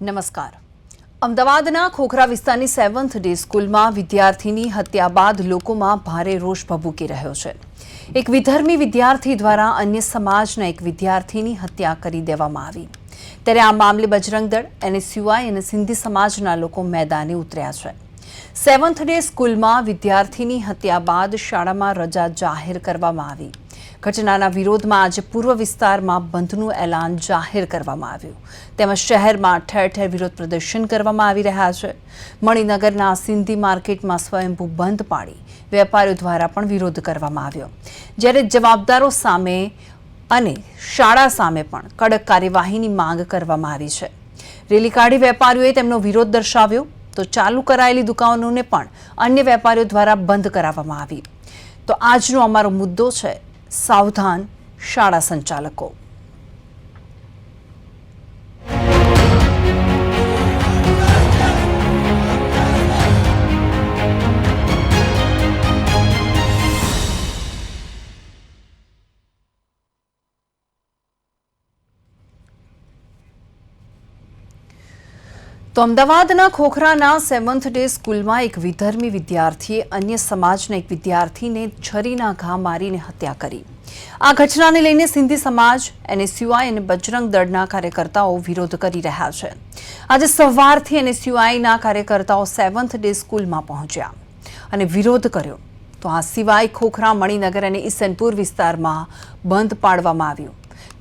નમસ્કાર. અમદાવાદના ખોખરા વિસ્તારની સેવન્થ ડે સ્કૂલમાં વિદ્યાર્થીની હત્યા બાદ લોકોમાં ભારે રોષ ભભૂકી રહ્યો છે. એક વિધર્મી વિદ્યાર્થી દ્વારા અન્ય સમાજના એક વિદ્યાર્થીની હત્યા કરી દેવામાં આવી. ત્યારે આ મામલે બજરંગ દળ, એનએસયુઆઈ અને સિંધી સમાજના લોકો મેદાને ઉતર્યા છે. સેવન્થ ડે સ્કૂલમાં વિદ્યાર્થીની હત્યા બાદ શાળામાં રજા જાહેર કરવામાં આવી. ઘટનાના વિરોધમાં આજે પૂર્વ વિસ્તારમાં બંધનું એલાન જાહેર કરવામાં આવ્યું. તેમજ શહેરમાં ઠેર ઠેર વિરોધ પ્રદર્શન કરવામાં આવી રહ્યા છે. મણિનગરના સિંધી માર્કેટમાં સ્વયંભૂ બંધ પાડી વેપારીઓ દ્વારા પણ વિરોધ કરવામાં આવ્યો. જ્યારે જવાબદારો સામે અને શાળા સામે પણ કડક કાર્યવાહીની માંગ કરવામાં આવી છે. રેલી કાઢી વેપારીઓએ તેમનો વિરોધ દર્શાવ્યો તો ચાલુ કરાયેલી દુકાનોને પણ અન્ય વેપારીઓ દ્વારા બંધ કરાવવામાં આવી. તો આજનો અમારો મુદ્દો છે સાવધાન શાળા સંચાલકો. તો અમદાવાદના ખોખરાના સેવન્થ ડે સ્કૂલમાં એક વિધર્મી વિદ્યાર્થીએ અન્ય સમાજના એક વિદ્યાર્થીને છરીના ઘા મારીને હત્યા કરી. આ ઘટનાને લઈને સિંધી સમાજ, એનએસયુઆઈ અને બજરંગ દળના કાર્યકર્તાઓ વિરોધ કરી રહ્યા છે. આજે સવારથી એનએસયુઆઈના કાર્યકર્તાઓ સેવન્થ ડે સ્કૂલમાં પહોંચ્યા અને વિરોધ કર્યો. તો આ સિવાય ખોખરા, મણિનગર અને ઈસનપુર વિસ્તારમાં બંધ પાડવામાં આવ્યું.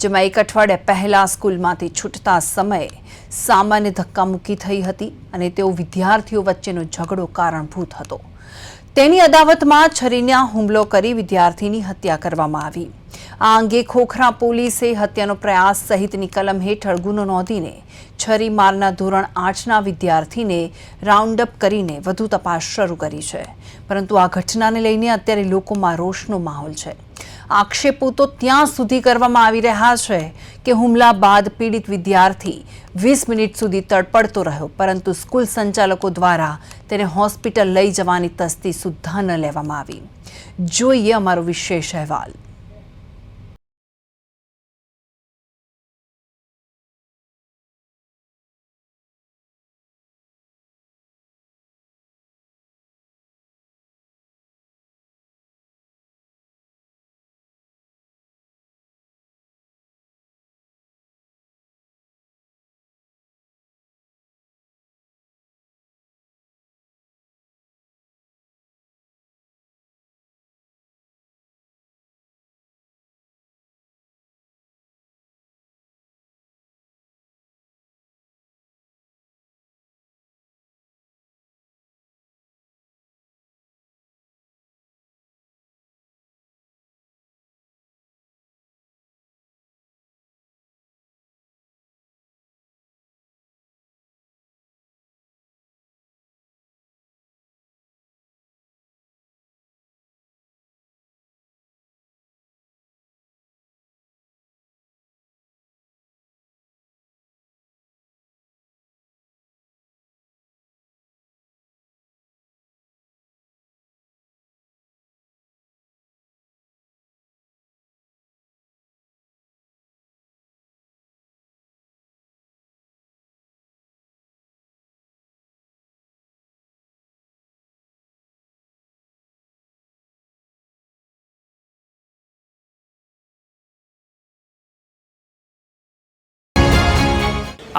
જેમાં એક અઠવાડિયા પહેલા સ્કૂલમાંથી છૂટતા સમયે સામાન્ય ધક્કામુક્કી થઈ હતી અને તેઓ વિદ્યાર્થીઓ વચ્ચેનો ઝઘડો કારણભૂત હતો. તેની અદાવતમાં છરીના હુમલો કરી વિદ્યાર્થીની હત્યા કરવામાં આવી. આ અંગે ખોખરા પોલીસે હત્યાનો પ્રયાસ સહિતની કલમ હેઠળ ગુનો નોંધીને છરી મારના ધોરણ આઠના વિદ્યાર્થીને રાઉન્ડ અપ કરીને વધુ તપાસ શરૂ કરી છે. પરંતુ આ ઘટનાને લઈને અત્યારે લોકોમાં રોષનો માહોલ છે. આક્ષેપો તો ત્યાં સુધી કરવામાં આવી રહ્યા છે કે હુમલા બાદ પીડિત વિદ્યાર્થી વીસ મિનિટ સુધી તડપડતો રહ્યો, પરંતુ સ્કૂલ સંચાલકો દ્વારા તેને હોસ્પિટલ લઈ જવાની તસ્તી સુદ્ધા ન લેવામાં આવી. જોઈએ અમારો વિશેષ અહેવાલ.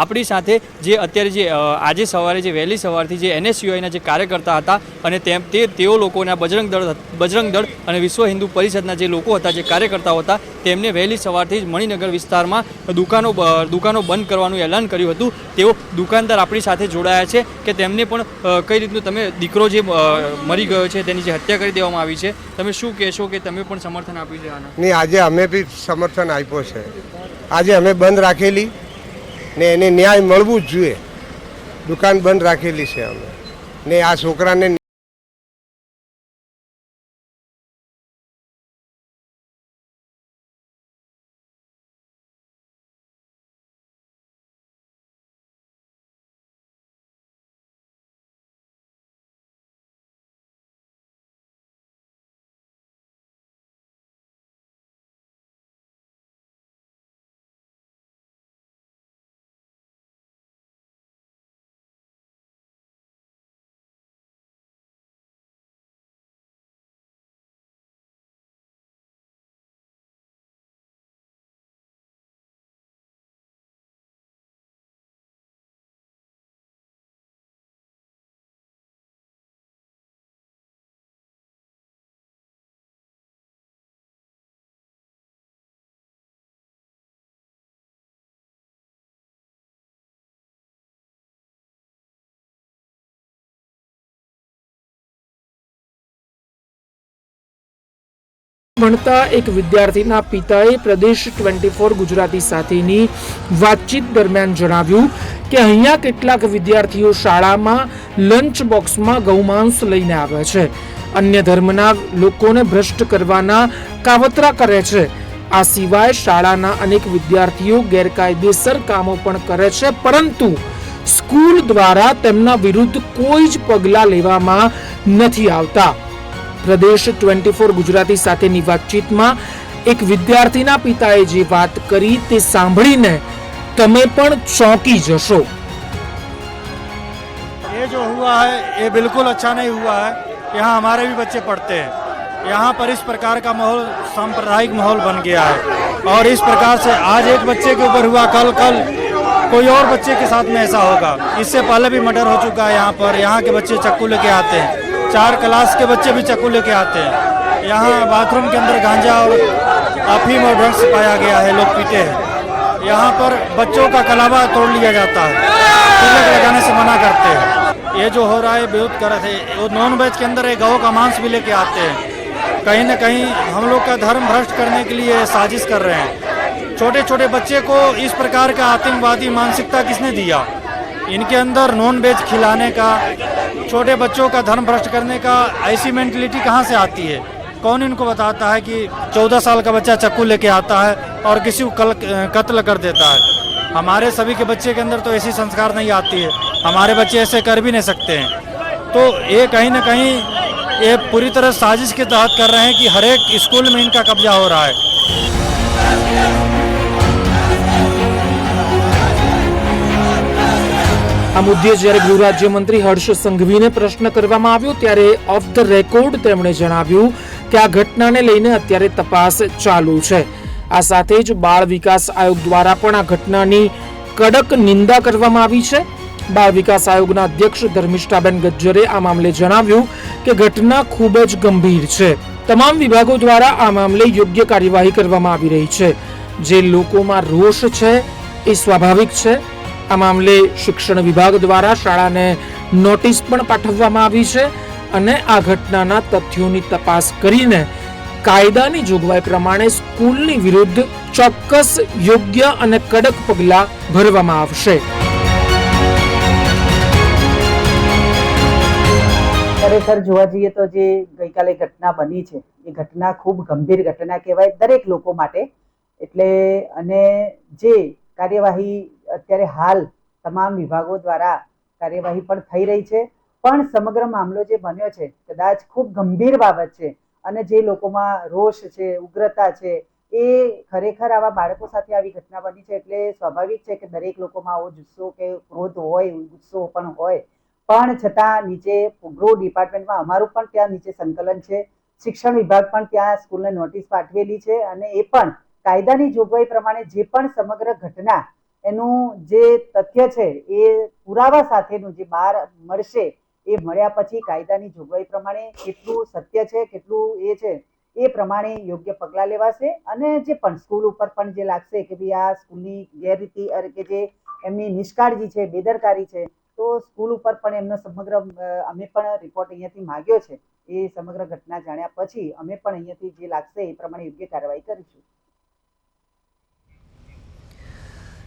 આપણી સાથે જે અત્યારે જે આજે સવારે જે વહેલી સવારથી જે એનએસયુઆઈના જે કાર્યકર્તા હતા અને તેમ, તે, તેઓ લોકોના બજરંગ દળ બજરંગ દળ અને વિશ્વ હિન્દુ પરિષદના જે લોકો હતા, જે કાર્યકર્તાઓ હતા, તેમને વહેલી સવારથી જ મણિનગર વિસ્તારમાં દુકાનો દુકાનો બંધ કરવાનું એલાન કર્યું હતું. તેઓ દુકાનદાર આપણી સાથે જોડાયા છે કે તેમને પણ કઈ રીતનું તમે દીકરો જે મરી ગયો છે, તેની જે હત્યા કરી દેવામાં આવી છે, તમે શું કહેશો કે તમે પણ સમર્થન આપ્યું છે? આના નહીં, આજે અમે બી સમર્થન આપ્યો છે. આજે અમે બંધ રાખેલી. ને એને ન્યાય મળવું જ જોઈએ. દુકાન બંધ રાખેલી છે અમે. ને આ છોકરાને ભણતા એક વિદ્યાર્થીના પિતાએ પ્રદેશ ટ્વેન્ટી ફોર ગુજરાતી સાથેની વાતચીત દરમિયાન જણાવ્યું કે અહીંયા કેટલાક વિદ્યાર્થીઓ શાળામાં લંચ બોક્સમાં ગૌમાંસ લઈને આવે છે. અન્ય ધર્મના લોકોને ભ્રષ્ટ કરવાના કાવતરા કરે છે. આ સિવાય શાળાના અનેક વિદ્યાર્થીઓ ગેરકાયદેસર કામો પણ કરે છે, પરંતુ સ્કૂલ દ્વારા તેમના વિરુદ્ધ કોઈ જ પગલાં લેવામાં નથી આવતા. પ્રદેશ ટ્વેન્ટી ફોર ગુજરાતી સાથેની વાતચીતમાં એક વિદ્યાર્થીના પિતાએ જે વાત કરી તે સાંભળીને તમે પણ ચોંકી જશો ये जो हुआ है ये बिल्कुल अच्छा नहीं हुआ है यहाँ हमारे भी बच्चे पढ़ते हैं यहाँ पर इस प्रकार का माहौल सांप्रदायिक माहौल बन गया है और इस प्रकार से आज एक बच्चे के ऊपर हुआ कल कल कोई और बच्चे के साथ में ऐसा होगा इससे पहले भी मर्डर हो चुका है यहाँ पर यहाँ के बच्चे चक्कू लेके आते हैं चार क्लास के बच्चे भी चक्कू लेके आते हैं। यहाँ बाथरूम के अंदर गांजा और अफीम और ड्रग्स पाया गया है, लोग पीते हैं। यहाँ पर बच्चों का कलावा तोड़ लिया जाता है। तिलक लगाने से मना करते हैं। ये जो हो रहा है, बेहद गलत है। वो नॉन वेज के अंदर एक गौ का मांस भी लेके आते हैं। कहीं ना कहीं हम लोग का धर्म भ्रष्ट करने के लिए साजिश कर रहे हैं। छोटे छोटे बच्चे को इस प्रकार का आतंकवादी मानसिकता किसने दिया? इनके अंदर नॉन वेज खिलाने का, छोटे बच्चों का धर्म भ्रष्ट करने का, ऐसी मेंटलिटी कहाँ से आती है? कौन इनको बताता है कि चौदह साल का बच्चा चक्कू लेके आता है और किसी को कल, कत्ल कर देता है? हमारे सभी के बच्चे के अंदर तो ऐसी संस्कार नहीं आती है। हमारे बच्चे ऐसे कर भी नहीं सकते हैं। तो ये कहीं ना कहीं, ये पूरी तरह साजिश के तहत कर रहे हैं कि हर एक स्कूल में इनका कब्जा हो रहा है। આ મુદ્દે જ્યારે ગૃહ રાજ્યમંત્રી હર્ષ સંઘવીને પ્રશ્ન કરવામાં આવ્યો ત્યારે ઓફ ધ રેકોર્ડ તેમણે જણાવ્યું કે આ ઘટનાને લઈને અત્યારે તપાસ ચાલુ છે. આ સાથે જ બાળ વિકાસ આયોગ દ્વારા પણ આ ઘટનાની કડક નિંદા કરવામાં આવી છે. બાળ વિકાસ આયોગના અધ્યક્ષ ધર્મિષ્ઠાબેન ગજ્જરે આ મામલે જણાવ્યું કે ઘટના ખૂબ જ ગંભીર છે. તમામ વિભાગો દ્વારા આ મામલે યોગ્ય કાર્યવાહી કરવામાં આવી રહી છે. જે લોકોમાં રોષ છે એ સ્વાભાવિક છે. આ મામલે શિક્ષણ વિભાગ દ્વારા શાળાને નોટિસ પણ પાઠવવામાં આવી છે અને આ ઘટનાના તથ્યોની તપાસ કરીને કાયદાની જોગવાઈ પ્રમાણે સ્કૂલની વિરુદ્ધ ચોક્કસ, યોગ્ય અને કડક પગલાં ભરવામાં આવશે. ખરેખર જોવા જઈએ તો જે ગઈકાલે ઘટના બની છે, એ ઘટના ખૂબ ગંભીર ઘટના કહેવાય દરેક લોકો માટે. એટલે અને જે કાર્યવાહી અત્યારે હાલ તમામ વિભાગો દ્વારા કાર્યવાહી પણ થઈ રહી છે. પણ સમગ્ર મામલો જે બન્યો છે, કદાચ ખૂબ ગંભીર બાબત છે અને જે લોકોમાં રોષ છે, ઉગ્રતા છે, એ ખરેખર આવા બાળકો સાથે આવી ઘટના બની છે એટલે સ્વાભાવિક છે કે દરેક લોકોમાં આવો જુસ્સો કે ક્રોધ હોય, ગુસ્સો પણ હોય. પણ છતાં નીચે ગૃહ ડિપાર્ટમેન્ટમાં અમારું પણ ત્યાં નીચે સંકલન છે. શિક્ષણ વિભાગ પણ ત્યાં સ્કૂલને નોટિસ પાઠવેલી છે અને એ પણ કાયદાની જોગવાઈ પ્રમાણે જે પણ સમગ્ર ઘટના એનું જે તથ્ય છે એ પુરાવા સાથેનું જે બહાર મળશે એ મળ્યા પછી કાયદાની જોગવાઈ પ્રમાણે કેટલું સત્ય છે, કેટલું એ છે, એ પ્રમાણે યોગ્ય પગલાં લેવાશે અને જે પણ સ્કૂલ ઉપર પણ જે લાગશે કે ભાઈ આ સ્કૂલની ગેરરીતિ અરે કે જે એમની નિષ્કાળજી છે, બેદરકારી છે, તો સ્કૂલ ઉપર પણ એમનો સમગ્ર અમે પણ રિપોર્ટ અહીંયાથી માગ્યો છે. એ સમગ્ર ઘટના જાણ્યા પછી અમે પણ અહીંયાથી જે લાગશે એ પ્રમાણે યોગ્ય કાર્યવાહી કરીશું.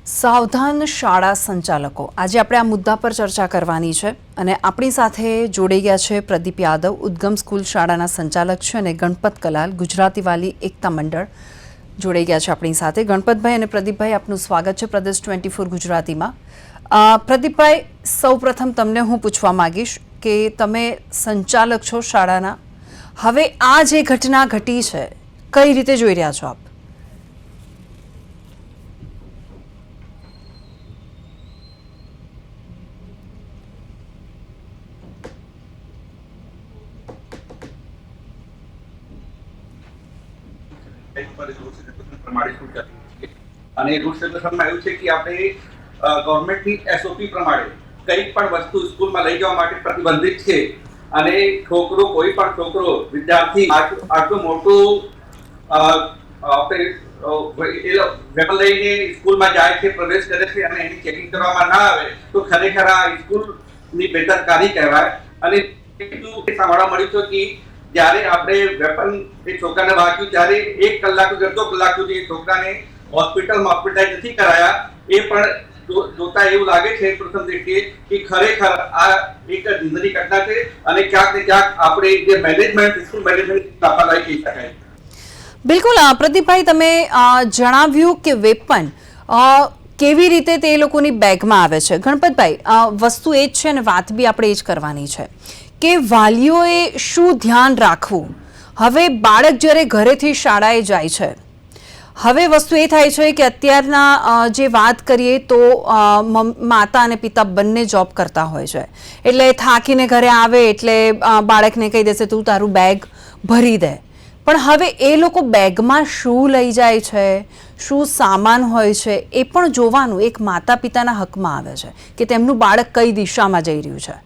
સાવધાન શાળા સંચાલકો. આજે આપણે આ મુદ્દા પર ચર્ચા કરવાની છે અને આપણી સાથે જોડાઈ ગયા છે પ્રદીપ યાદવ, ઉદ્ગમ સ્કૂલ શાળાના સંચાલક છે અને ગણપત કલાલ ગુજરાતી વાલી એકતા મંડળ જોડાઈ ગયા છે આપણી સાથે. ગણપતભાઈ અને પ્રદીપભાઈ, આપનું સ્વાગત છે પ્રદેશ ટ્વેન્ટી ફોર ગુજરાતીમાં. પ્રદીપભાઈ, સૌપ્રથમ તમને હું પૂછવા માંગીશ કે તમે સંચાલક છો શાળાના. હવે આ જે ઘટના ઘટી છે, કઈ રીતે જોઈ રહ્યા છો આપ ઉપર રૂલ્સ રેગ્યુલેશન પ્રમાણે શું ચાલી અને રૂલ્સ સેગ્રેશનમાં એવું છે કે આપણે ગવર્મેન્ટની એસઓપી પ્રમાણે કંઈ પણ વસ્તુ સ્કૂલમાં લઈ જવા માટે પ્રતિબંધિત છે અને છોકરો, કોઈ પણ છોકરો, વિદ્યાર્થી, આટલું મોટું વેપન લઈને સ્કૂલમાં જાય છે, પ્રવેશ કરે છે અને એની ચેકિંગ કરવામાં ના આવે, તો ખરેખર આ સ્કૂલની બેદરકારી કહેવાય. અને સાંભળવા મળ્યું છે કે જ્યારે આપણે વેપન એ છોકરાને વાગ્યું ત્યારે એક કલાક અડધો કલાક સુધી એ છોકરાને હોસ્પિટલમાં હોસ્પિટલાઇઝ નથી કરાયા. એ પણ જોતા એવું લાગે છે પ્રથમ દ્રષ્ટિએ કે ખરેખર આ એક નિંદનીય ઘટના છે અને ક્યાંક ને ક્યાંક આપણે જે મેનેજમેન્ટ સ્કૂલ મેનેજમેન્ટ લાપરવાહી કહી શકાય. બિલકુલ પ્રદીપભાઈ, તમે જણાવ્યું કે વેપન કેવી રીતે તે લોકોની બેગમાં આવે છે. ગણપતભાઈ વસ્તુ એ જ છે અને વાત બી આપણે એ જ કરવાની છે. કે વાલીઓએ શું ધ્યાન રાખવું? હવે બાળક જ્યારે ઘરેથી શાળાએ જાય છે. હવે વસ્તુ એ થાય છે કે અત્યારના જે વાત કરીએ તો માતા અને પિતા બંને જોબ કરતા હોય છે. એટલે થાકીને ઘરે આવે એટલે બાળકને કહી દેશે, તું તારું બેગ ભરી દે. પણ હવે એ લોકો બેગમાં શું લઈ જાય છે? શું સામાન હોય છે? એ પણ જોવાનું એક માતા પિતાના હકમાં આવે છે કે તેમનું બાળક કઈ દિશામાં જઈ રહ્યું છે.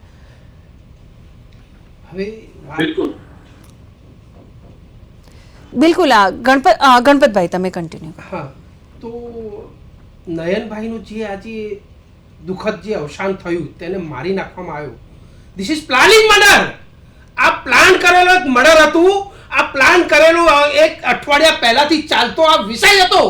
બિલકુલ. બિલકુલ આ ગણપત ગણપતભાઈ તમે કન્ટિન્યુ હા તો નયનભાઈનું જે આજે દુઃખદ જે અવસાન થયું તેને મારી નાખવામાં આવ્યું. ધીસ ઇઝ પ્લાનિંગ મર્ડર આ પ્લાન કરેલો એક મર્ડર હતું. આ પ્લાન કરેલું એક અઠવાડિયા પહેલાથી ચાલતો આ વિષય હતો.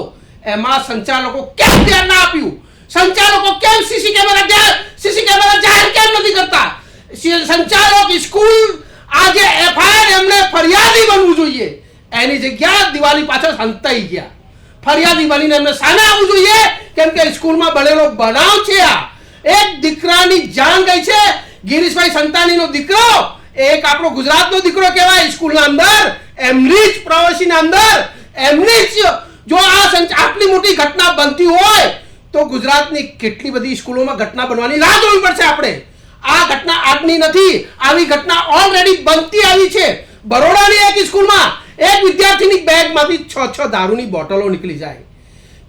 એમાં સંચાલકો કેમ ધ્યાન ના આપ્યું? સંચાલકો કેમ સીસી કેમેરા સીસી કેમેરા જાહેર કેમ નથી કરતા? સંચાલક સ્કૂલ આજે એફઆઈઆર એમને ફરિયાદી બનવું જોઈએ. એની જગ્યા દિવાળી પાછળ સંતાઈ ગયા. ફરિયાદી બનીને એમને સામે આવવું જોઈએ. કેમ કે સ્કૂલમાં બનેલો બનાવ છે આ. એક દીકરાની જાન ગઈ છે. ગિરીશભાઈ સંતાનીનો દીકરો. એક આપણો ગુજરાતનો દીકરો કહેવાય સ્કૂલના અંદર. એમની જ પ્રવાસીના અંદર. એમની જ, જો આ આટલી મોટી ઘટના બનતી હોય, તો ગુજરાતની કેટલી બધી સ્કૂલોમાં ઘટના બનવાની રાહ જોવી પડશે આપણે. આ ઘટના આજની નથી. આવી ઘટના ઓલરેડી બનતી આવી છે. બરોડાની એક સ્કૂલમાં એક વિદ્યાર્થીની બેગમાંથી છ છ દારૂની બોટલો નીકળી જાય.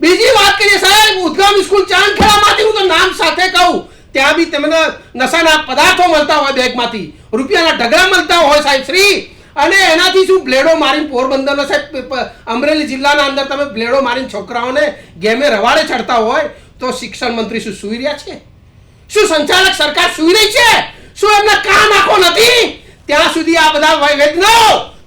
બીજી વાત કરીએ સાહેબ, ઉદગામ સ્કૂલ ચાંદખેડામાંથી હું તો નામ સાથે કહું. ત્યાં બી તમને નશાના પદાર્થો મળતા હોય બેગમાંથી. રૂપિયાના ઢગલા મળતા હોય સાહેબ શ્રી. અને એનાથી શું બ્લેડો મારીને પોરબંદરનો સાહેબ અમરેલી જિલ્લાના અંદર તમે બ્લેડો મારીને છોકરાઓને ગેમે રવાડે ચડતા હોય, તો શિક્ષણ મંત્રી શું સુઈ રહ્યા છે? શું સંચાલક સરકાર સુઈ રહી છે? શું એમને કામ આખો નથી? ત્યાં સુધી આ બધા વૈ-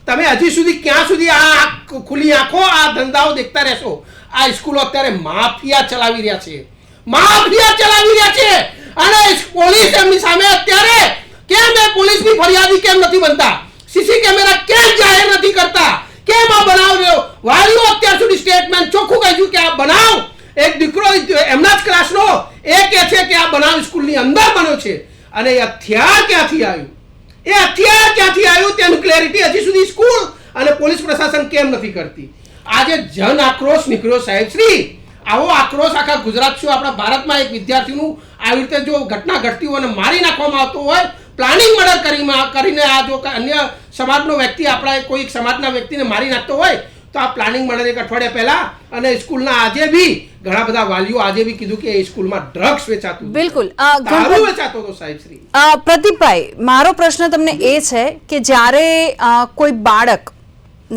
તમે હજી સુધી ક્યાં સુધી આ ખુલી આંખો, આ ધંધાઓ દેખતા રહેશો? આ સ્કૂલો અત્યારે માફિયા ચલાવી રહ્યા છે. માફિયા ચલાવી રહ્યા છે. અને પોલીસ એમની સામે અત્યારે કેમ એ પોલીસની ફરિયાદી કેમ નથી બનતા? સીસી કેમેરા કેમ જાહેર નથી કરતા? કેમ આ બનાવ રહ્યો? વાલીઓ અત્યાર સુધી સ્ટેટમેન્ટ ચોખ્ખું કહ્યું કે આ બનાવ એક દીકરો, એમના જ ક્લાસનો એ કહે છે કે આ બનાવ સ્કૂલની અંદર બન્યો છે. અને એ હથિયાર ક્યાંથી આવ્યું? એ હથિયાર ક્યાંથી આવ્યું? તેનું ક્લેરિટી હજી સુધી સ્કૂલ અને પોલીસ પ્રશાસન કેમ નથી કરતી? આજે જન આક્રોશ નીકળ્યો સાહેબ. શ્રી, આવો આક્રોશ આખા ગુજરાત શું? આપણા ભારતમાં એક વિદ્યાર્થીનું આવી રીતે જો ઘટના ઘટતી હોય અને મારી નાખવામાં આવતો હોય પ્લાનિંગ મર્ડર કરીને આ જો અન્ય સમાજનો વ્યક્તિ, આપણા કોઈ સમાજના વ્યક્તિને મારી નાખતો હોય તો આ પ્લાનિંગ મળે એક અઠવાડિયા પહેલા અને સ્કૂલના આજે બી ઘણા બધા વાલીઓ આજે બી કીધું કે સ્કૂલમાં ડ્રગ્સ વેચાતું બિલકુલ. દારૂ વેચાતો હતો સાહેબ શ્રી. પ્રદીપભાઈ મારો પ્રશ્ન તમને એ છે કે જ્યારે કોઈ બાળક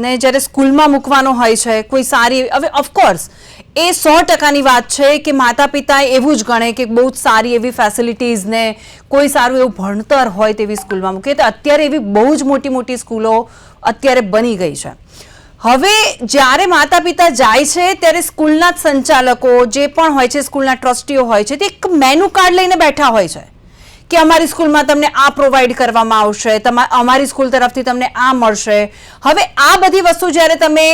ને જ્યારે સ્કૂલમાં મૂકવાનો હોય છે કોઈ સારી હવે ઓફકોર્સ એ સો ટકાની વાત છે કે માતા પિતા એવું જ ગણે કે બહુ જ સારી એવી ફેસિલિટીઝ ને કોઈ સારું એવું ભણતર હોય તેવી સ્કૂલમાં મૂકે. તો અત્યારે એવી બહુ જ મોટી મોટી સ્કૂલો અત્યારે બની ગઈ છે. હવે જ્યારે માતા પિતા જાય છે, ત્યારે સ્કૂલના સંચાલકો જે પણ હોય છે, સ્કૂલના ટ્રસ્ટીઓ હોય છે, તે એક મેનુ કાર્ડ લઈને બેઠા હોય છે કે અમારી સ્કૂલમાં તમને આ પ્રોવાઈડ કરવામાં આવશે અમારી સ્કૂલ તરફથી તમને આ મળશે. હવે આ બધી વસ્તુ જ્યારે તમે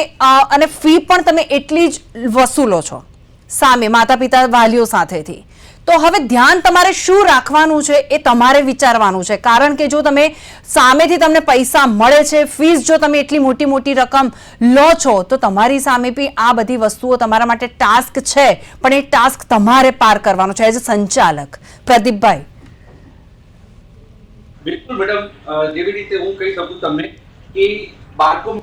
અને ફી પણ તમે એટલી જ વસૂલો છો સામે માતા પિતા વાલીઓ સાથેથી. તો હવે ધ્યાન તમારે શું રાખવાનું છે એ તમારે વિચારવાનું છે. કારણ કે જો તમે સામેથી તમને પૈસા મળે છે, ફીસ જો તમે એટલી મોટી મોટી રકમ લો છો, તો તમારી સામે બી આ બધી વસ્તુઓ તમારા માટે ટાસ્ક છે, પણ એ ટાસ્ક તમારે પાર કરવાનો છે. એઝ અ સંચાલક. પ્રદીપભાઈ. બિલકુલ મેડમ જેવી રીતે હું કહી શકું તમને કે બાળકો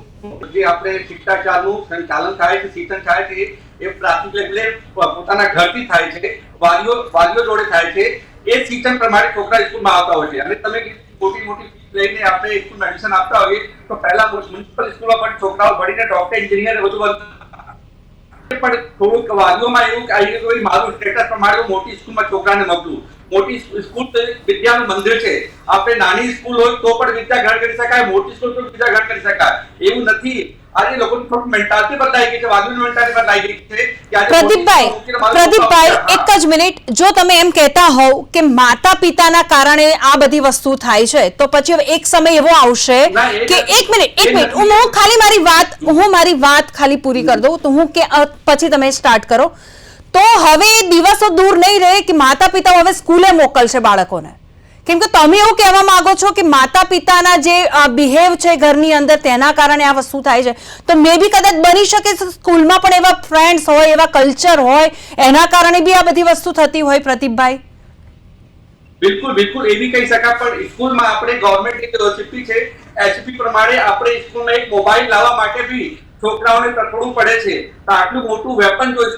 જે આપણે શિષ્ટાચારનું સંચાલન થાય છે શીતન થાય છે, એ પ્રાથમિક લેવલે પોતાના ઘરથી થાય છે, વાલીઓ વાલીઓ જોડે થાય છે, એ શિક્ષણ પ્રમાણે છોકરા સ્કૂલમાં આવતા હોય છે. અને તમે મોટી મોટી લઈને આપણે સ્કૂલ એડમિશન આપતા હોઈએ, તો પહેલા મ્યુનિસિપલ સ્કૂલમાં પણ છોકરાઓ ભણીને ડોક્ટર એન્જિનિયર બધું પણ થોડુંક વાલીઓમાં એવું આવી ગયું મારું સ્ટેટસ પ્રમાણે મોટી સ્કૂલમાં છોકરાને મોકલું. મોટી સ્કૂલ વિદ્યાનું મંદિર છે. આપણે નાની સ્કૂલ હોય તો પણ વિદ્યા ગ્રહણ કરી શકાય મોટી સ્કૂલ પણ વિદ્યા ગ્રહણ કરી શકાય. એવું નથી. આજે લોકોની થોડી મેન્ટાલિટી બદલાઈ ગઈ છે વાદળની મેન્ટાલિટી બદલાઈ ગઈ છે પ્રદીપભાઈ પ્રદીપભાઈ એક જ મિનિટ. જો તમે એમ કહેતા હોવ કે માતા પિતાના કારણે આ બધી વસ્તુ થાય છે તો પછી હવે એક સમય એવો આવશે કે એક મિનિટ એક મિનિટ. હું હું ખાલી મારી વાત હું મારી વાત ખાલી પૂરી કરી દઉં. તો હું કે પછી તમે સ્ટાર્ટ કરો. તો હવે એ દિવસો દૂર નહીં રહે કે માતા પિતાઓ હવે સ્કૂલે મોકલશે બાળકોને. કેમ કે તમે એવું કહેવા માંગો છો કે માતા પિતાના જે બિહેવ છે ઘરની અંદર તેના કારણે આ વસ્તુ થાય છે. તો મે બી કદાચ બની શકે સ્કૂલમાં પણ એવા ફ્રેન્ડ્સ હોય, એવા કલ્ચર હોય, એના કારણે બી આ બધી વસ્તુ થતી હોય પ્રતિભાઈ બિલકુલ બિલકુલ એવી કહી શકાય, પણ સ્કૂલમાં આપણે ગવર્મેન્ટની રેસિપી છે. એચપી પ્રમાણે આપણે સ્કૂલમાં એક મોબાઈલ લાવવા માટે બી છોકરાઓને તકડવું પડે છે. તો આટલું મોટું વેપન જો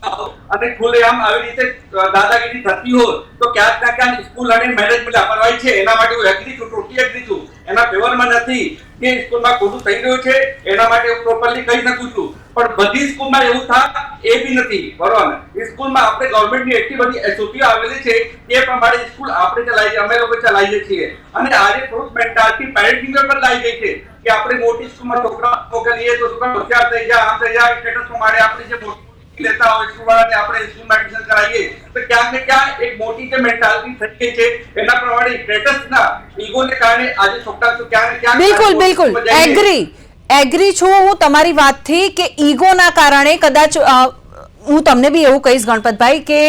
અને ખુલ્લેઆમ આવી રીતે દાદાગીરી થતી હોય, તો ક્યાંક ના ક્યાંક સ્કૂલ અને મેનેજમેન્ટ લાપરવાહી છે. એના માટે હું એગ્રી છું ટોટલી એગ્રી છું. એના ફેવરમાં નથી કે સ્કૂલમાં ખોટું થઈ રહ્યું છે, એના માટે હું પ્રોપરલી કહી શકું છું. પણ બધી સ્કૂલમાં એવું થાય એ બી નથી. બરોબર? ને સ્કૂલમાં આપણે ગવર્મેન્ટની એટલી બધી એસઓપીઓ આવેલી છે એ પ્રમાણે સ્કૂલ આપણે ચલાવીએ, અમે લોકો ચલાવીએ છીએ. અને આજે થોડુંક મેન્ટાલિટી પેરેન્ટિંગ પર લાવી ગઈ છે કે આપણે મોટી સ્કૂલમાં છોકરા મોકલીએ તો છોકરા હોશિયાર થઈ જાય, આમ થઈ જાય સ્ટેટસ પ્રમાણે આપણે જે મોટી લેતા હોય સ્કૂલવાળાને આપણે સ્કૂલમાં એડમિશન કરાવીએ તો ક્યાંક ને ક્યાંક એક મોટી જે મેન્ટાલિટી થઈ છે એના પ્રમાણે સ્ટેટસના ઈગોને કારણે આજે છોકરા તો ક્યાંક ને ક્યાંક બિલકુલ બિલકુલ. એગ્રી એગ્રી છું. હું તમારી વાતથી કે ઈગોના કારણે કદાચ હું તમને બી એવું કહીશ ગણપતભાઈ કે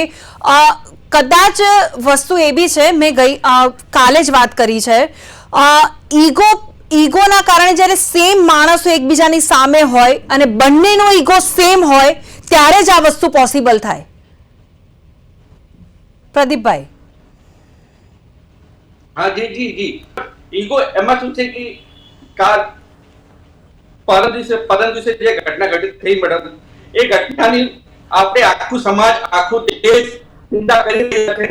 કદાચ વસ્તુ એ બી છે મેં ગઈ કાલે જ વાત કરી છે. ઈગો ઈગોના કારણે જ્યારે સેમ માણસો એકબીજાની સામે હોય અને બંનેનો ઈગો સેમ હોય ત્યારે જ આ વસ્તુ પોસિબલ થાય. પ્રદીપભાઈ. હા, જી જી જી. ઈગો, એમાં શું છે કે કાલ પરમ દિવસે પરમ દિવસે જે ઘટના ઘટિત થઈ મેડમ, એ ઘટનાની આપણે આખું સમાજ, આખું દેશ ચિંતા કરી રહ્યા છે.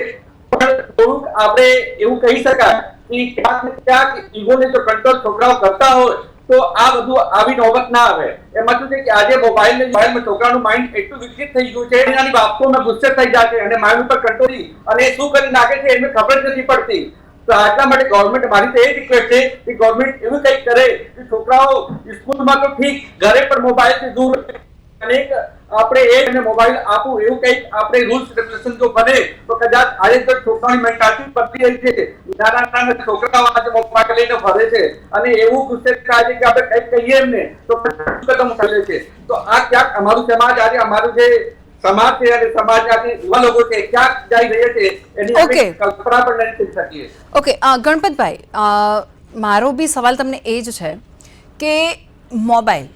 પણ થોડુંક આપણે એવું કહી શકાય કે ક્યાંક ક્યાંક ઈગોને જો કંટ્રોલ છોકરાઓ કરતા હોય. તો આ બધું આવી નોબત ના આવે. એમાં શું છે કે આજે મોબાઈલ ને મોબાઈલમાં છોકરાનું માઇન્ડ એટલું વિકસિત થઈ ગયું છે એનાની બાબતોમાં ગુસ્સે થઈ જાય છે અને માઇન્ડ ઉપર કંટ્રોલ અને શું કરી નાખે છે એમને ખબર જ નથી પડતી. તો આટલા માટે ગવર્મેન્ટ મારી તો એ રિક્વેસ્ટ છે કે ગવર્મેન્ટ એવું કંઈક કરે કે છોકરાઓ સ્કૂલમાં તો ઠીક, ઘરે પણ મોબાઈલથી દૂર. અને આપણે એ અને મોબાઈલ આપું એવું કંઈક આપણે રૂલ્સ રેગ્યુલેશન જો બને તો કદાચ આજે તો છોકરાની મેન્ટાલિટી બદલી રહી છે નાના નાના છોકરાઓ આજે મોબાઈલ લઈને ફરે છે. અને એવું ગુસ્સે થાય છે કે આપણે કંઈક કહીએ એમને તો કદમ ઉઠાવે છે? તો આ ક્યાંક અમારું સમાજ આજે અમારું જે સમાજ છે અને સમાજના જે યુવા લોકો છે ક્યાંક જઈ રહ્યા છે એની આપણે. કલ્પના પણ નથી કરી શકીએ. ઓકે ગણપતભાઈ મારો બી સવાલ તમને એ જ છે કે મોબાઈલ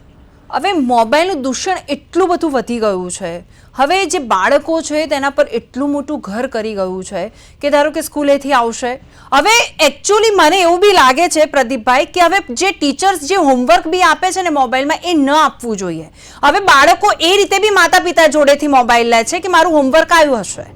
હવે મોબાઈલનું દૂષણ એટલું બધું વધી ગયું છે. હવે જે બાળકો છે તેના પર એટલું મોટું ઘર કરી ગયું છે કે ધારો કે સ્કૂલેથી આવશે. હવે એકચ્યુઅલી મને એવું બી લાગે છે પ્રદીપભાઈ કે હવે જે ટીચર્સ જે હોમવર્ક બી આપે છે ને મોબાઈલમાં એ ન આપવું જોઈએ. હવે બાળકો એ રીતે બી માતા પિતા જોડેથી મોબાઈલ લે છે કે મારું હોમવર્ક આવ્યું હશે.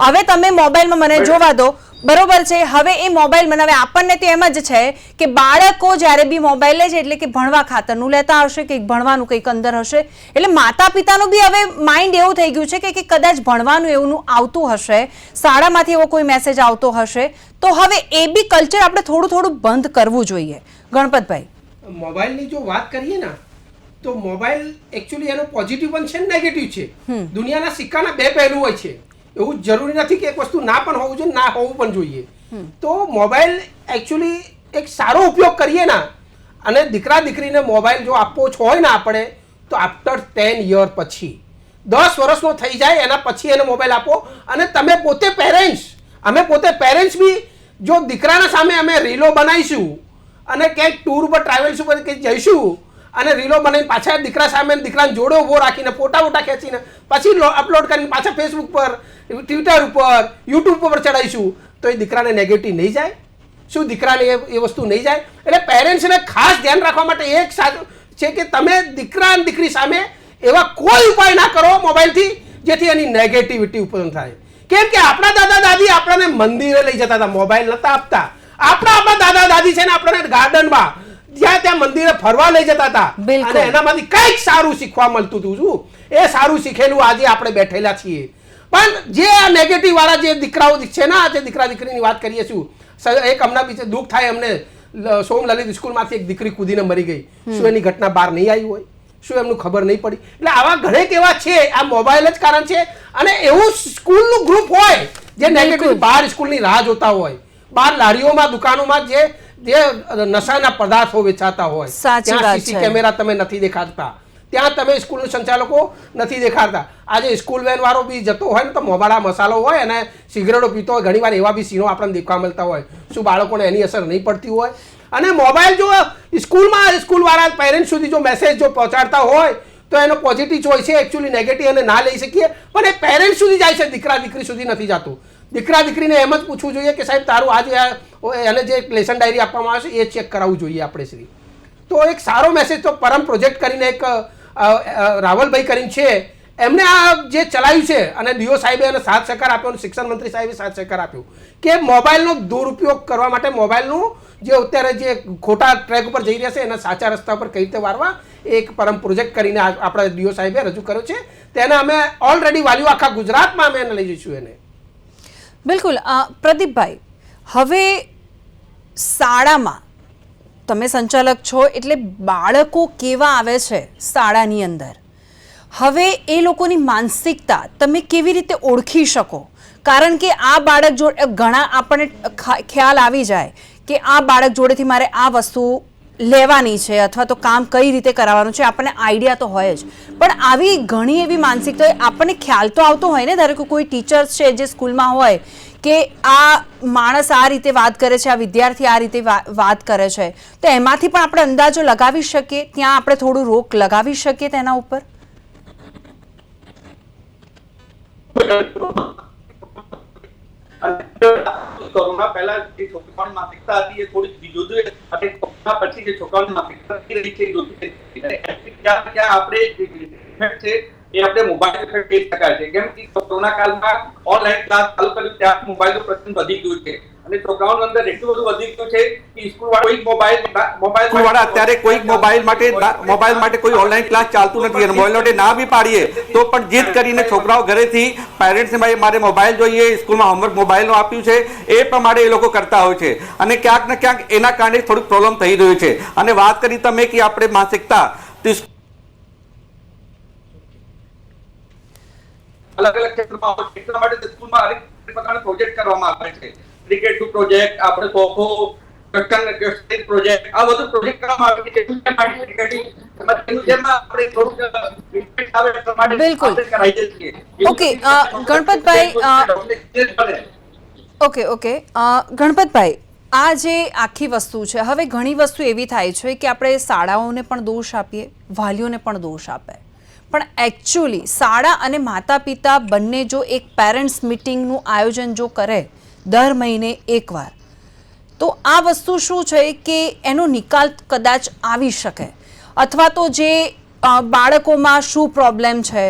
હવે તમે મોબાઈલમાં મને જોવા દો બરોબર છે. હવે એ મોબાઈલ મને હવે આપણને તો એમ જ છે કે બાળકો જ્યારે બી મોબાઈલ લે છે એટલે કે ભણવા ખાતરનું લેતા હશે કે ભણવાનું કંઈક અંદર હશે. એટલે માતા પિતાનું બી હવે માઇન્ડ એવું થઈ ગયું છે કે કે કદાચ ભણવાનું એવું આવતું હશે શાળામાંથી એવો કોઈ મેસેજ આવતો હશે તો હવે એ બી કલ્ચર આપણે થોડું થોડું બંધ કરવું જોઈએ. ગણપતભાઈ. મોબાઈલની જો વાત કરીએ ને તો મોબાઈલ એકચ્યુઅલી એનો પોઝિટિવ પણ છે નેગેટિવ છે. દુનિયાના સિક્કાના બે પહેલું હોય છે. એવું જરૂરી નથી કે એક વસ્તુ ના પણ હોવું જોઈએ ના હોવું પણ જોઈએ. તો મોબાઈલ એકચ્યુઅલી એક સારો ઉપયોગ કરીએ ના અને દીકરા દીકરીને મોબાઈલ જો આપવો જ હોય ને આપણે તો આફ્ટર ટેન યર પછી. દસ વર્ષનો થઈ જાય એના પછી એને મોબાઈલ આપો. અને તમે પોતે પેરેન્ટ્સ અમે પોતે પેરેન્ટ્સ બી જો દીકરાના સામે અમે રીલો બનાવીશું અને ક્યાંક ટૂર ઉપર ટ્રાવેલ્સ ઉપર કંઈક જઈશું અને રીલો બનાવીને પાછા દીકરા સામે દીકરાને જોડો ઊભો રાખીને, ફોટા વોટા ખેંચીને, પછી અપલોડ કરીને પાછા ફેસબુક પર ટ્વિટર ઉપર યુટ્યુબ ઉપર ચડાવીશું. તો એ દીકરાને નેગેટિવ નહીં જાય. શું દીકરાને એ વસ્તુ નહીં જાય? એટલે પેરેન્ટ્સને ખાસ ધ્યાન રાખવા માટે એક સાચું છે કે તમે દીકરા અને દીકરી સામે એવા કોઈ ઉપાય ના કરો મોબાઈલથી જેથી એની નેગેટિવિટી ઉત્પન્ન થાય. કેમ કે આપણા દાદા દાદી આપણને મંદિરે લઈ જતા હતા મોબાઈલ નતા આપતા. આપણા આપણા દાદા દાદી છે ને આપણને ગાર્ડનમાં જ્યાં ત્યાં મંદિરે ફરવા લઈ જતા હતા. અને એનામાંથી કંઈક સારું શીખવા મળતું હતું શું? એ સારું શીખેલું આજે આપણે બેઠેલા છીએ. પણ જે આ નેગેટિવ વાળા જે દીકરાઓ છે ને આ જે દીકરા દીકરીની વાત કરીએ છું એક હમણાં બીજે દુઃખ થાય અમને સોમ લલિત સ્કૂલમાંથી એક દીકરી કૂદીને મરી ગઈ. શું એની ઘટના બહાર નહીં આવી હોય? શું એમનું ખબર નહીં પડી? એટલે આવા ઘણેક એવા છે આ મોબાઈલ જ કારણ છે. અને એવું સ્કૂલનું ગ્રુપ હોય જે નેગેટિવ બહાર સ્કૂલની રાહ જોતા હોય. બહાર લારીઓમાં દુકાનોમાં જે જે નશાના પદાર્થો વેચાતા હોય. ત્યાં સીસી કેમેરા તમે નથી દેખાડતા. ત્યાં તમે સ્કૂલનું સંચાલકો નથી દેખાડતા. આજે સ્કૂલ વેન વાળો બી જતો હોય ને તો મોબાળા મસાલો હોય અને સિગરેટો પીતો હોય ઘણીવાર એવા બી સીનો આપણને દેખવા મળતા હોય. શું બાળકોને એની અસર નહીં પડતી હોય? અને મોબાઈલ જો સ્કૂલમાં સ્કૂલવાળા પેરેન્ટ્સ સુધી જો મેસેજ જો પહોંચાડતા હોય તો એનો પોઝિટિવ ચોઈસ છે એકચ્યુઅલી નેગેટિવ એને ના લઈ શકીએ. પણ એ પેરેન્ટ્સ સુધી જાય છે દીકરા દીકરી સુધી નથી જતું. દીકરા દીકરીને એમ જ પૂછવું જોઈએ કે સાહેબ તારું આજે આ- એને જે લેસન ડાયરી આપવામાં આવે છે, એ ચેક કરાવવું જોઈએ આપણે શ્રી. તો એક સારો મેસેજ તો પરમ પ્રોજેક્ટ કરીને એક રાવલભાઈ કરીને છે, એમને આ જે ચલાવ્યું છે, અને ડીઓ સાહેબે એને સાથ સહકાર આપ્યો અને શિક્ષણ મંત્રી સાહેબે સાથ સહકાર આપ્યો, કે મોબાઈલનો દુરુપયોગ કરવા માટે મોબાઈલનું જે અત્યારે જે ખોટા ટ્રેક ઉપર જઈ રહ્યા છે, એના સાચા રસ્તા પર કઈ રીતે વારવા એક પરમ પ્રોજેક્ટ કરીને આપણા ડીઓ સાહેબે રજૂ કર્યો છે. તેને અમે ઓલરેડી વાલ્યું આખા ગુજરાતમાં અમે એને લઈ જઈશું એને. બિલકુલ. પ્રદીપભાઈ, હવે શાળામાં તમે સંચાલક છો એટલે બાળકો કેવા આવે છે શાળાની અંદર? હવે એ લોકોની માનસિકતા તમે કેવી રીતે ઓળખી શકો? કારણ કે આ બાળક જોડે ઘણા આપણને ખ્યાલ આવી જાય કે આ બાળક જોડેથી મારે આ વસ્તુ લેવાની છે અથવા તો કામ કઈ રીતે કરાવવાનું છે, આપણને આઈડિયા તો હોય જ. પણ આવી ઘણી એવી માનસિકતા આપણને ખ્યાલ તો આવતો હોય ને, ધારો કે કોઈ ટીચર્સ છે જે સ્કૂલમાં હોય કે આ માણસ આ રીતે વાત કરે છે, આ વિદ્યાર્થી આ રીતે વાત કરે છે. તો એમાંથી પણ આપણે અંદાજો લગાવી શકીએ? ત્યાં આપણે થોડું રોક લગાવી શકીએ તેના ઉપર? પછી જે છોકરાઓની માનસિકતા એ આપણે મોબાઈલ પર કહી શકાય છે. કેમ કે કોરોના કાળમાં ઓનલાઈન ક્લાસ ચાલુ કર્યું ત્યાં મોબાઈલનું પ્રચલન વધી ગયું છે. અને છોકરાઓની અંદર એટલું બધું વધી ગયું છે કે સ્કૂલ વાળા કોઈ મોબાઈલ મોબાઈલ વાળા અત્યારે કોઈક મોબાઈલ માટે મોબાઈલ માટે કોઈ ઓનલાઈન ક્લાસ ચાલતું નથી અને મોબાઈલ માટે ના બી પાડીએ, તો પણ જીદ કરીને છોકરાઓ ઘરેથી પેરેન્ટ્સને ભાઈ, મારે મોબાઈલ જોઈએ સ્કૂલમાં હોમવર્ક મોબાઈલનું આપ્યું છે. એ પ્રમાણે એ લોકો કરતા હોય છે. અને ક્યાંક ને ક્યાંક એના કારણે થોડુંક પ્રોબ્લેમ થઈ રહ્યું છે. અને વાત કરી તમે કે આપણે માનસિકતા અલગ અલગ ક્ષેત્રમાં છે. એટલા માટે સ્કૂલમાં અનેક પ્રકારના પ્રોજેક્ટ કરવામાં આવે છે ક્રિકેટ પ્રોજેક્ટ આપણે ખોખો પ્રોજેક્ટ આ બધું પ્રોજેક્ટ કરવામાં આવે છે બિલકુલ. અ, ગણપતભાઈ, ઓકે ઓકે ગણપતભાઈ આ જે આખી વસ્તુ છે હવે ઘણી વસ્તુ એવી થાય છે કે આપણે શાળાઓને પણ દોષ આપીએ વાલીઓને પણ દોષ આપે પણ એકચ્યુઅલી શાળા અને માતા પિતા બંને જો એક પેરેન્ટ્સ મિટિંગનું આયોજન જો કરે દર મહિને એકવાર, તો આ વસ્તુ શું છે કે એનો નિકાલ કદાચ આવી શકે. અથવા તો જે બાળકોમાં શું પ્રોબ્લેમ છે?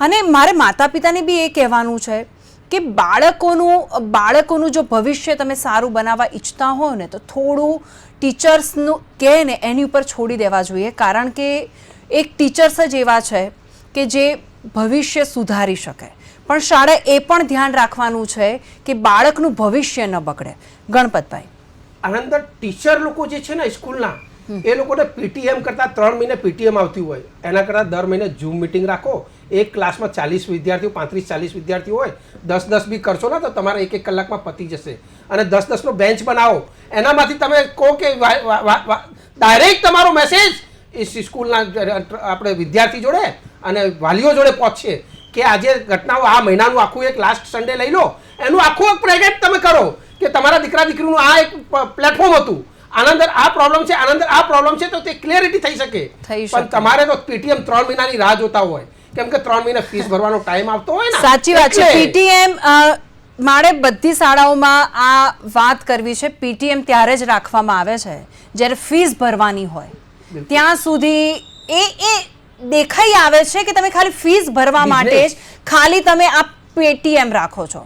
અને મારે માતા પિતાને બી એ કહેવાનું છે કે બાળકોનું બાળકોનું જો ભવિષ્ય તમે સારું બનાવવા ઈચ્છતા હો ને, તો થોડું ટીચર્સનું કહે ને એની ઉપર છોડી દેવા જોઈએ. કારણ કે એક ટીચર્સ જ એવા છે કે જે ભવિષ્ય સુધારી શકે. પણ શાળાએ એ પણ ધ્યાન રાખવાનું છે કે બાળકનું ભવિષ્ય ન બગડે. ગણપતભાઈ. આનંદર ટીચર લોકો જે છે ને સ્કૂલના, એ લોકોને પીટીએમ કરતાં ત્રણ મહિને પીટીએમ આવતી હોય. એના કરતાં દર મહિને ઝૂમ મિટિંગ રાખો. એક ક્લાસમાં ચાલીસ વિદ્યાર્થીઓ, પાંત્રીસ ચાલીસ વિદ્યાર્થીઓ હોય. દસ દસ બી કરશો ને તો તમારે એક એક કલાકમાં પતી જશે. અને દસ દસનો બેન્ચ બનાવો. એનામાંથી તમે કહો કે ડાયરેક્ટ તમારો મેસેજ સ્કૂલના આપણે વિદ્યાર્થી જોડે અને વાલીઓ જોડે પહોંચશે કે આજે ઘટનાઓ આ મહિનાનું આખું એક લાસ્ટ સન્ડે લઈ લો. એનું આખું એક પ્રોજેક્ટ તમે કરો કે તમારા દીકરા દીકરીનું આ એક પ્લેટફોર્મ હતું. આનંદર આ પ્રોબ્લેમ છે આનંદર આ પ્રોબ્લેમ છે તો તે ક્લિયરિટી થઈ શકે. થઈ પણ. તમારે તો પીટીએમ ત્રણ મહિનાની રાહ જોતા હોય. કેમ કે ત્રણ મહિના ફીસ ભરવાનો ટાઈમ આવતો હોય ને. સાચી વાત છે. પીટીએમ મારે બધી શાળાઓમાં આ વાત કરવી છે. પીટીએમ ત્યારે જ રાખવામાં આવે છે. જ્યારે ફીસ ભરવાની હોય. ત્યાં સુધી એ એ દેખાઈ આવે છે કે તમે ખાલી ફીસ ભરવા માટે જ ખાલી તમે આ પેટીએમ રાખો છો.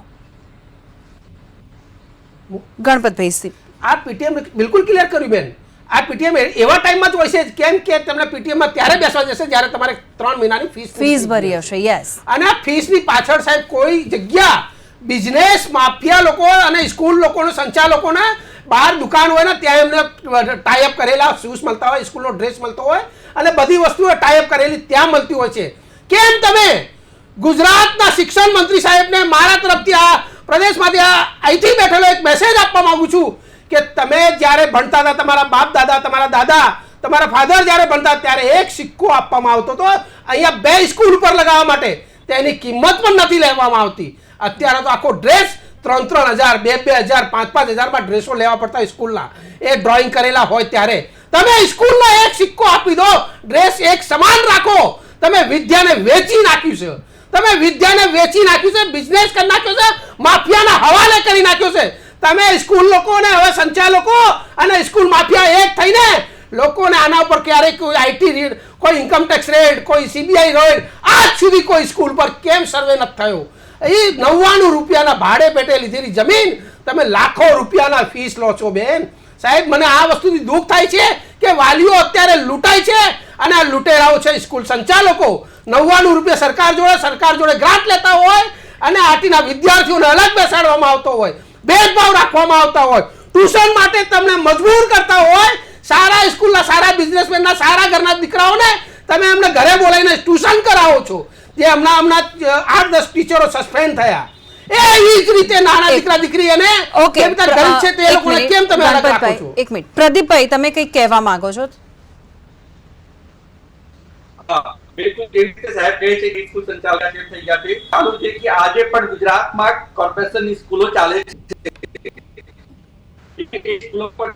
ગણપતભાઈ આ પીટીએમ બિલકુલ ક્લિયર કર્યું બેન. આ પીટીએમ એવા ટાઈમમાં જ હોય છે કેમ કે તમને પીટીએમમાં ત્યારે બેસવા જશે જ્યારે તમારે ત્રણ મહિનાની ફીસ ફીસ ભરી હશે યસ અને આ ફીસની પાછળ સાહેબ કોઈ જગ્યા બિઝનેસ માફિયા લોકો અને સ્કૂલ લોકોને સંચાલકોને બહાર દુકાન હોય ને ત્યાં એમને ટાઈઅપ કરેલા શૂઝ મળતા હોય સ્કૂલનો ડ્રેસ મળતો હોય અને બધી વસ્તુઓ ટાઈપ કરેલી ત્યાં મળતી હોય છે. કેમ તમે? ગુજરાતના શિક્ષણ મંત્રી સાહેબને મારા તરફથી આ પ્રદેશમાંથી આ અહીંથી બેઠેલો એક મેસેજ આપવા માંગુ છું કે તમે જ્યારે ભણતા હતા, તમારા બાપ દાદા, તમારા દાદા, તમારા ફાધર જ્યારે ભણતા ત્યારે એક સિક્કો આપવામાં આવતો હતો. અહીંયા બે સ્કૂલ ઉપર લગાવવા માટે. તેની કિંમત પણ નથી લેવામાં આવતી. અત્યારે તો આખો ડ્રેસ ત્રણ ત્રણ હજાર, બે બે હજાર, પાંચ પાંચ હજારમાં ડ્રેસો લેવા પડતા સ્કૂલના. એ ડ્રોઈંગ કરેલા હોય ત્યારે. તમે સ્કૂલનો એક સિક્કો આપી દો ડ્રેસ એક સમાન રાખો. તમે વિદ્યાને વેચી નાખ્યું છે. તમે વિદ્યાને વેચી નાખ્યું છે બિઝનેસ કરી નાખ્યો છે, માફિયાના હવાલે કરી નાખ્યો છે. તમે સ્કૂલ લોકોને, હવે સંચાલકો અને સ્કૂલ માફિયા એક થઈને લોકોને આના ઉપર ક્યારેય કોઈ આઈટી રેડ, કોઈ ઇન્કમટેક્સ રેડ, કોઈ સીબીઆઈ રેડ, આજ સુધી કોઈ સ્કૂલ પર કેમ સર્વે નથી થયો? એ નવ્વાણું રૂપિયાના ભાડે પેટે લીધેલી જમીન તમે લાખો રૂપિયાના ફીસ લો છો બેન. સાહેબ, મને આ વસ્તુથી દુઃખ થાય છે કે વાલીઓ અત્યારે લૂંટાય છે અને આ લૂંટેરાઓ છે સ્કૂલ સંચાલકો. નવ્વાણું રૂપિયા સરકાર જોડે સરકાર જોડે ગ્રાન્ટ લેતા હોય અને આટીના વિદ્યાર્થીઓને અલગ બેસાડવામાં આવતો હોય, ભેદભાવ રાખવામાં આવતા હોય. ટ્યુશન માટે તમને મજબૂર કરતા હોય, સારા સ્કૂલના, સારા બિઝનેસમેનના, સારા ઘરના દીકરાઓને તમે એમને ઘરે બોલાવીને ટ્યુશન કરાવો છો. જે હમણાં હમણાં આઠ દસ ટીચરો સસ્પેન્ડ થયા. એવી જ રીતે નાના દીકરા દીકરી અને ઓકે જે બધા ગરીબ છે તે લોકોને કેમ તમે અલગ રાખો છો? એક મિનિટ. પ્રદીપભાઈ તમે કંઈક કહેવા માંગો છો? બિલકુલ જેવી રીતે સાહેબ કહે છે કે સ્કૂલ સંચાલક થઈ ગયા છે. ચાલુ છે કે આજે પણ ગુજરાતમાં કોર્પોરેશનની સ્કૂલો ચાલે છે. સ્કૂલો પર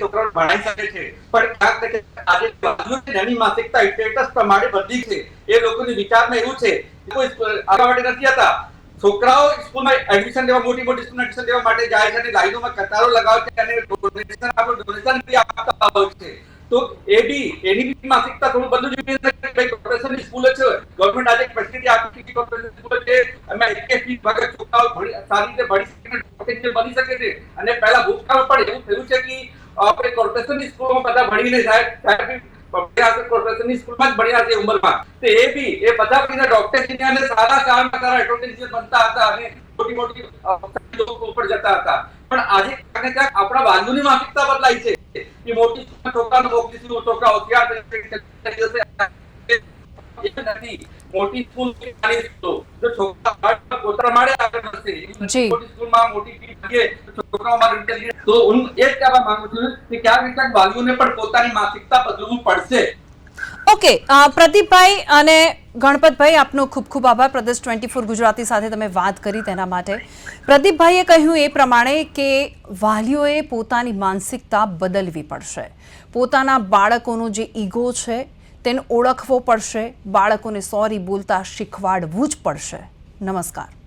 છોકરાઓ ભણાઈ શકે છે. પણ ક્યાંક ને આજે વાલીઓની નાની માનસિકતા સ્ટેટસ પ્રમાણે બધી છે. એ લોકોની વિચારમાં એવું છે. કોઈ નથી હતા છોકરાઓ સ્કૂલમાં એડમિશન લેવા મોટી મોટી સ્કૂલમાં એડમિશન લેવા માટે જાય છે અને લાઈનોમાં કતારો લગાવે છે અને ડોનેશન આપો ડોનેશન બી આપતા હોય છે. તો એ બી, એની બી માનસિકતા થોડું બધું જોઈએ કે ભાઈ કોર્પોરેશનની સ્કૂલ છે. ગવર્મેન્ટ આજે ફેસિલિટી આપી છે કોર્પોરેશન સ્કૂલ છે. અમે એક ફી વગર છોકરાઓ ભણી સારી રીતે ભણી શકે પોટેન્શિયલ બની શકે છે. અને પહેલા ભૂતકાળ પણ એવું થયું છે કે આપણે કોર્પોરેશનની સ્કૂલમાં બધા ભણીને સાહેબ સાહેબ ભણ્યા છે કોર્પોરેશનની સ્કૂલમાં જ ભણ્યા છે ઉંમરમાં. તો એ બી, એ બધા ભણીને ડોક્ટર એન્જિનિયર સારા કામ સારા એટોટેન્શિયલ બનતા હતા અને મોટી મોટી લોકો ઉપર જતા હતા. પણ આજે ક્યાંક ક્યાંક આપણા બાંધુની માનસિકતા બદલાઈ છે. કે મોટી છોકરાને મોકલીશું છોકરા હોશિયાર થઈ મોટી સ્કૂલ નાની સ્કૂલો જો છોકરા પોતાના મારે આગળ વધશે. મોટી સ્કૂલમાં મોટી ફી લાગે તો છોકરાઓમાં intelligence- તો હું એ જ કહેવા માંગુ છું કે ક્યાંક ને ક્યાંક વાલીઓને પણ પોતાની માનસિકતા બદલવું પડશે. ઓકે પ્રદીપભાઈ અને ગણપતભાઈ આપનો ખૂબ ખૂબ આભાર. પ્રદેશ ટ્વેન્ટી ફોર ગુજરાતી સાથે તમે વાત કરી તેના માટે. પ્રદીપભાઈએ કહ્યું એ પ્રમાણે કે વાલીઓએ પોતાની માનસિકતા બદલવી પડશે. પોતાના બાળકોનો જે ઈગો છે તેને ઓળખવો પડશે. બાળકોને સોરી બોલતા શીખવાડવું જ પડશે. નમસ્કાર.